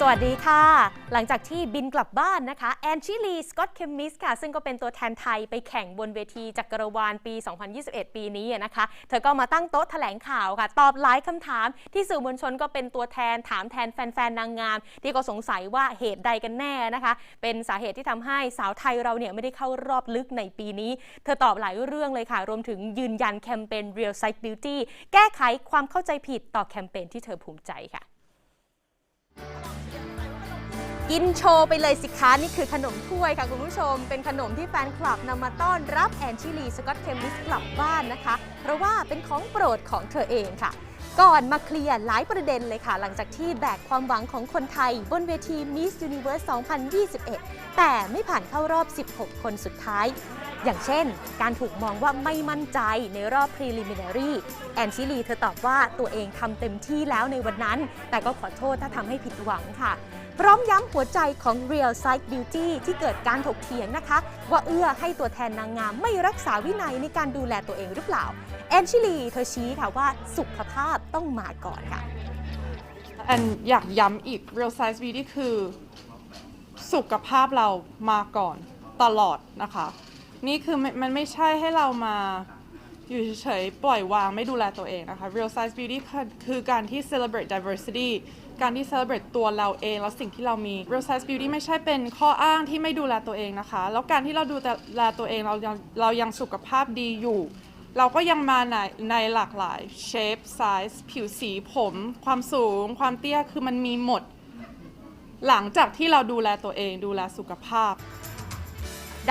สวัสดีค่ะ หลังจากที่บินกลับบ้านนะคะแอนชิลีสกอตเคมิสค่ะ ซึ่งก็เป็นตัวแทนไทยไปแข่งบนเวทีจักรวาลปี 2021 ปีนี้นะคะ เธอก็มาตั้งโต๊ะแถลงข่าวค่ะ ตอบหลายคำถามที่สื่อมวลชนก็เป็นตัวแทนถามแทนแฟนๆ นางงาม ที่ก็สงสัยว่าเหตุใดกันแน่นะคะ เป็นสาเหตุที่ทำให้สาวไทยเราเนี่ยไม่ได้เข้ารอบลึกในปีนี้ เธอตอบหลายเรื่องเลยค่ะ รวมถึงยืนยันแคมเปญ Real Sight Beauty แก้ไขความเข้าใจผิดต่อแคมเปญที่เธอภูมิใจค่ะ กินโชว์ไปเลยสิคะนี่คือขนมถ้วยค่ะคุณผู้ชม เป็นขนมที่แฟนคลับนำมาต้อนรับแอนชิลีสกอตเทมิสกลับบ้านนะคะ เพราะว่าเป็นของโปรดของเธอเองค่ะ ก่อนมาเคลียร์หลายประเด็นเลยค่ะ หลังจากที่แบกความหวังของคนไทย บนเวที Miss Universe 2021 แต่ไม่ผ่านเข้ารอบ 16 คนสุดท้าย อย่างเช่น การถูกมองว่าไม่มั่นใจในรอบ preliminary แอนชิลีเธอตอบว่าตัวเองทำเต็มที่แล้วในวันนั้น แต่ก็ขอโทษถ้าทำให้ผิดหวังค่ะ พร้อมย้ำหัวใจของ Real Sight Beauty ที่เกิดการถกเถียงนะคะ ว่าเอื้อให้ตัวแทนนางงามไม่รักษาวินัยในการดูแลตัวเองหรือเปล่า แอนชิลีเธอชี้ค่ะว่าสุขภาพต้องมาก่อนค่ะแอนอยากย้ำอีก real size beauty คือ สุขภาพเรามาก่อนตลอดนะคะ นี่คือมันมันไม่ใช่ให้เรามาอยู่เฉยๆปล่อยวางไม่ดูแลตัวเองนะคะ real size beauty คือการที่ celebrate diversity การที่ celebrate ตัวเราเองแล้วสิ่งที่เรามี real size beauty ไม่ใช่เป็นข้ออ้างที่ไม่ดูแลตัวเองนะคะ แล้วการที่เราดูแลตัวเองเรายังเรายังสุขภาพดีอยู่ เราก็ยังมาในในหลากหลายเชฟไซส์ผิวสีผม ความสูง ความเตี้ยคือมันมีหมด หลังจากที่เราดูแลตัวเองดูแลสุขภาพ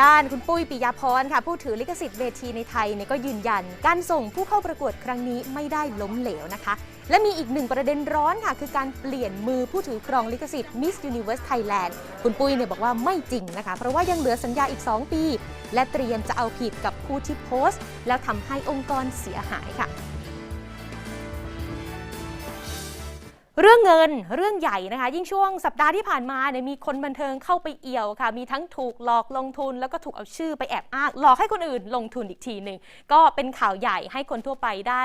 ด้านคุณปุ้ยปิยาพรค่ะ ผู้ถือลิขสิทธิ์เวทีในไทยเนี่ยก็ยืนยัน การส่งผู้เข้าประกวดครั้งนี้ไม่ได้ล้มเหลวนะคะ และมีอีกหนึ่งประเด็นร้อนค่ะ คือการเปลี่ยนมือผู้ถือครองลิขสิทธิ์ Miss Universe Thailand คุณปุ้ยเนี่ยบอกว่าไม่จริงนะคะ เพราะว่ายังเหลือสัญญาอีก 2 ปี และเตรียมจะเอาผิดกับผู้ที่โพสต์ แล้วทำให้องค์กรเสียหายค่ะ เรื่องเงินเรื่องใหญ่นะคะ ยิ่งช่วงสัปดาห์ที่ผ่านมาเนี่ยมีคนบันเทิงเข้าไปเอี่ยวค่ะ มีทั้งถูกหลอกลงทุนแล้วก็ถูกเอาชื่อไปแอบอ้างหลอกให้คนอื่นลงทุนอีกทีหนึ่งก็เป็นข่าวใหญ่ให้คนทั่วไปได้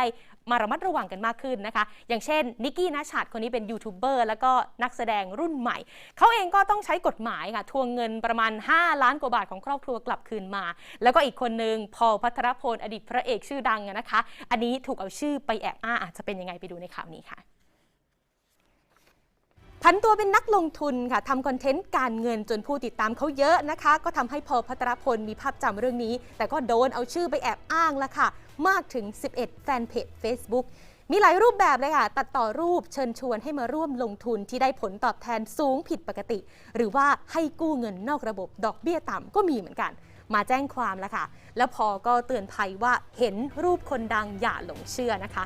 มาระมัดระวังกันมากขึ้นนะคะ อย่างเช่นนิกกี้นัชชัดคนนี้เป็นยูทูบเบอร์แล้วก็นักแสดงรุ่นใหม่ เขาเองก็ต้องใช้กฎหมายค่ะ ทวงเงินประมาณ 5 ล้านกว่าบาทของครอบครัวกลับคืนมา แล้วก็อีกคนนึงพอลพัทรพลอดีตพระเอกชื่อดังนะคะ อันนี้ถูกเอาชื่อไปแอบอ้างอาจจะเป็นยังไงไปดูในข่าวนี้ค่ะันตัวเป็นนักลงทุนค่ะทำคอนเทนต์การเงินจนผู้ติดตามเขาเยอะนะคะ ก็ทำให้พอพัทรพลมีภาพจำเรื่องนี้ แต่ก็โดนเอาชื่อไปแอบอ้างละค่ะ มากถึง 11 แฟนเพจ Facebook มีหลายรูปแบบเลยค่ะ ตัดต่อรูปเชิญชวนให้มาร่วมลงทุนที่ได้ผลตอบแทนสูงผิดปกติ หรือว่าให้กู้เงินนอกระบบดอกเบี้ยต่ำก็มีเหมือนกัน มาแจ้งความแล้วค่ะ แล้วพอก็เตือนภัยว่าเห็นรูปคนดังอย่าหลงเชื่อนะคะ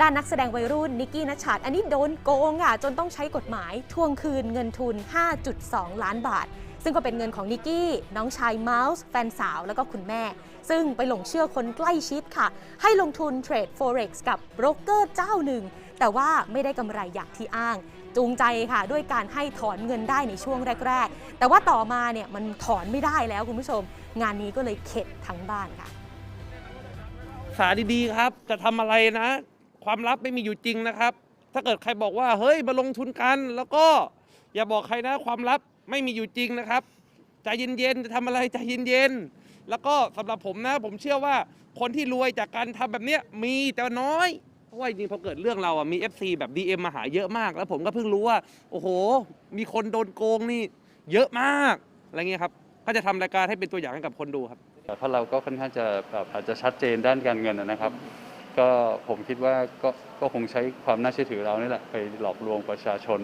ด้านนักแสดงวัยรุ่นนิกกี้นัชชัดอันนี้โดนโกงอะจนต้องใช้กฎหมายทวงคืนเงินทุน 5.2 ล้านบาท ซึ่งก็เป็นเงินของนิกกี้ น้องชายเมาส์ แฟนสาวแล้วก็คุณแม่ ซึ่งไปหลงเชื่อคนใกล้ชิดค่ะ ให้ลงทุนเทรด Forex กับโบรกเกอร์เจ้าหนึ่ง แต่ว่าไม่ได้กำไรอย่างที่อ้าง จูงใจค่ะ ด้วยการให้ถอนเงินได้ในช่วงแรก ๆ แต่ว่าต่อมาเนี่ยมันถอนไม่ได้แล้วคุณผู้ชม งานนี้ก็เลยเข็ดทั้งบ้านค่ะศึกษาดีๆครับ จะทำอะไรนะ ความลับไม่มีอยู่จริงนะครับ ถ้าเกิดใครบอกว่าเฮ้ยมาลงทุนกัน แล้วก็อย่าบอกใครนะความลับไม่มีอยู่จริงนะครับใจเย็นๆจะทำอะไรใจเย็นๆแล้วก็สำหรับผมนะผมเชื่อว่าคนที่รวยจากการทำแบบเนี้ยมีแต่น้อยเพราะว่าจริงๆพอเกิดเรื่องเราอะมี FC แบบ DM มาหาเยอะมาก แล้วผมก็เพิ่งรู้ว่า โอ้โห มีคนโดนโกงนี่เยอะมากอะไรเงี้ยครับก็จะทำรายการให้เป็นตัวอย่างให้กับคนดูครับเพราะเราก็ค่อนข้างจะแบบอาจจะชัดเจนด้านการเงินนะครับ ก็ผมคิดว่าก็ก็คงใช้ความน่าเชื่อถือเรานี่แหละไปหลอกลวงประชาชน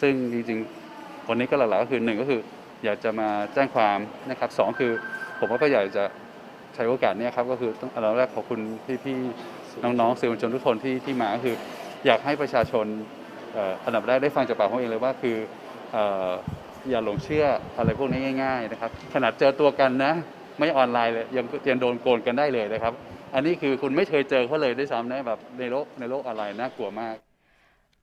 ซึ่งจริงๆวันนี้ก็หลักๆก็คือหนึ่งก็คือ อยากจะมาแจ้งความนะครับสองคือผมว่าก็อยากจะใช้โอกาสนี้ครับก็คือต้องอันดับแรกขอบคุณพี่ๆน้องๆสื่อมวลชนทุกคนที่ที่มาก็คือ อยากให้ประชาชนอันดับแรกได้ฟังจากปากของเองเลยว่าคือเอ่ออย่าหลงเชื่ออะไรพวกนี้ง่าย ๆ นะครับ ขนาดเจอตัวกันนะ ไม่ออนไลน์เลยยังยังโดนโกนกันได้เลยนะครับ อันนี้คือคุณไม่เคยเจอเขาเลยด้วยซ้ำนะแบบในโลกในโลกออนไลน์น่ากลัวมาก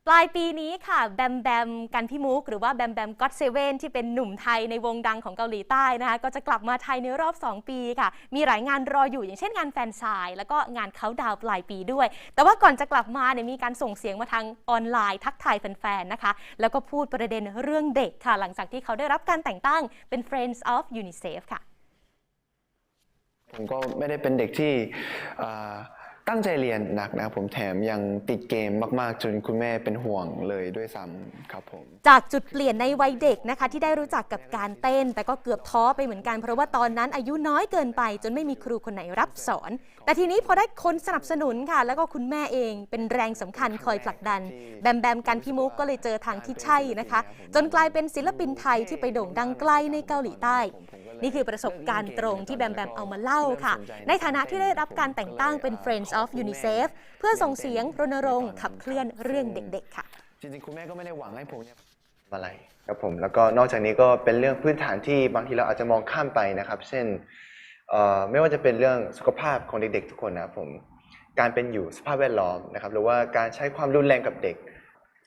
ปลายปีนี้ค่ะแบมแบมกันพี่มุก หรือว่าแบมแบมก็ t เซเว่นที่เป็นหนุ่มไทยในวงดังของเกาหลีใต้นะคะก็จะกลับมาไทยในรอบ 2 ปีค่ะ มีหลายงานรออยู่อย่างเช่นงานแฟนซาย แล้วก็งานเขาดาวปลายปีด้วย แต่ว่าก่อนจะกลับมาเนี่ยมีการส่งเสียงมาทางออนไลน์ ทักทายแฟนๆนะคะ แล้วก็พูดประเด็นเรื่องเด็กค่ะ หลังจากที่เขาได้รับการแต่งตั้งเป็น Friends of UNICEF ค่ะ ผมก็ไม่ได้เป็นเด็กที่อ่าตั้งใจเรียนหนักนะครับผมแถมยังติดเกมมาก ๆ จนคุณแม่เป็นห่วงเลยด้วยซ้ำครับผมจากจุดเปลี่ยนในวัยเด็กนะคะ ที่ได้รู้จักกับการเต้น แต่ก็เกือบท้อไปเหมือนกันเพราะว่าตอนนั้นอายุน้อยเกินไป จนไม่มีครูคนไหนรับสอน แต่ทีนี้พอได้คนสนับสนุนค่ะ แล้วก็คุณแม่เองเป็นแรงสำคัญคอยผลักดัน แบมแบมกันพี่มุกก็เลยเจอทางที่ใช่นะคะ จนกลายเป็นศิลปินไทยที่ไปโด่งดังไกลในเกาหลีใต้ นี่คือประสบการณ์ตรงที่แบมแบมเอามาเล่าค่ะ ในฐานะที่ได้รับการแต่งตั้งเป็น Friends of UNICEF เพื่อส่งเสียงรณรงค์ขับเคลื่อนเรื่องเด็ก ๆ ค่ะ จริงๆ คุณแม่ก็ไม่ได้หวังให้ผมเนี่ยทำอะไรครับผมแล้วก็นอกจากนี้ก็เป็นเรื่องพื้นฐานที่บางทีเราอาจจะมองข้ามไปนะครับ เช่นเอ่อไม่ว่าจะเป็นเรื่องสุขภาพของเด็กๆทุกคนนะครับผมการเป็นอยู่สภาพแวดล้อมนะครับ หรือว่าการใช้ความรุนแรงกับเด็ก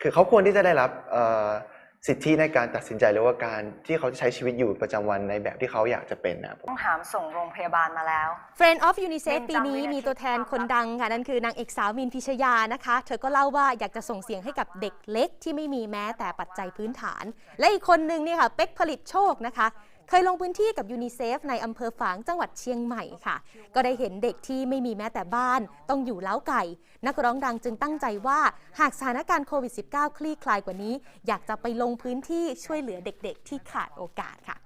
คือเขาควรที่จะได้รับเอ่อ สิทธิในการตัดสินใจหรือว่าการที่เขาจะใช้ชีวิตอยู่ประจำวันในแบบที่เขาอยากจะเป็นนะครับผมต้องหามส่งโรงพยาบาลมาแล้ว Friend of UNICEF เน้นปีจำนี้ไว้ในมีตัวแทนชีวิตคนดังค่ะนั่นคือนางเอกสาวมินพิชยานะคะ เธอก็เล่าว่าอยากจะส่งเสียงให้กับเด็กเล็กที่ไม่มีแม้แต่ปัจจัยพื้นฐาน และอีกคนนึงเนี่ยค่ะ เป็กผลิตโชคนะคะ เคยลงพื้นที่กับยูนิเซฟในอำเภอฝางจังหวัดเชียงใหม่ค่ะ ก็ได้เห็นเด็กที่ไม่มีแม้แต่บ้าน ต้องอยู่เล้าไก่ นักร้องดังจึงตั้งใจว่าหากสถานการณ์โควิด -19 คลี่คลายกว่านี้ อยากจะไปลงพื้นที่ช่วยเหลือเด็กๆ ที่ขาดโอกาสค่ะ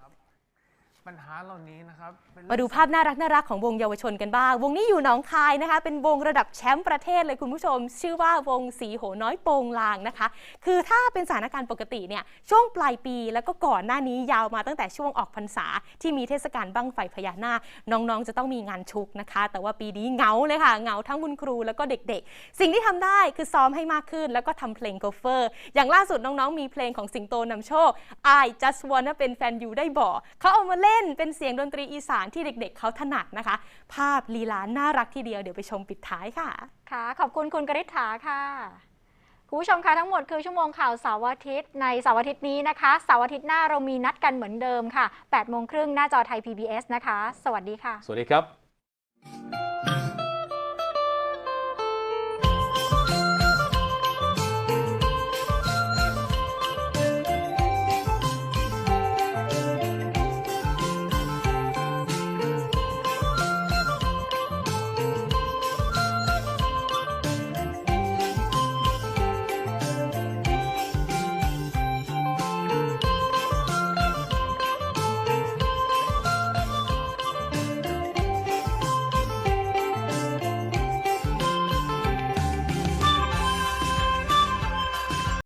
ปัญหาเหล่านี้นะครับมาดูภาพน่ารักน่ารักของวงเยาวชนกันบ้าง วงนี้อยู่หนองคายนะคะ เป็นวงระดับแชมป์ประเทศเลยคุณผู้ชม ชื่อว่าวงสีโหน้อยโปงลางนะคะ คือถ้าเป็นสถานการณ์ปกติเนี่ยช่วงปลายปีแล้วก็ก่อนหน้านี้ยาวมาตั้งแต่ช่วงออกพรรษา ที่มีเทศกาลบั้งไฟพญานาคน้องๆ จะต้องมีงานชุกนะคะ แต่ว่าปีนี้เหงาเลยค่ะเหงาทั้งคุณครูแล้วก็เด็กๆ สิ่งที่ทำได้คือซ้อมให้มากขึ้น แล้วก็ทำเพลงโกเฟอร์ อย่างล่าสุดน้องๆ มีเพลงของสิงโตนำโชค I just wanna เป็นแฟนยูได้บ่เขาเอามาเล่นเป็นเสียงดนตรีอีสานที่เด็กๆเขาถนัดนะคะ ภาพลีลาน่ารักทีเดียวเดี๋ยวไปชมปิดท้ายค่ะ ค่ะ ขอบคุณคุณกริษฐาค่ะคุณผู้ชมคะทั้งหมดคือชั่วโมงข่าวเสาร์อาทิตย์ในเสาร์อาทิตย์นี้นะคะเสาร์อาทิตย์หน้าเรามีนัดกันเหมือนเดิมค่ะ8โมงครึ่งหน้าจอไทย PBS นะคะ สวัสดีค่ะ สวัสดีครับ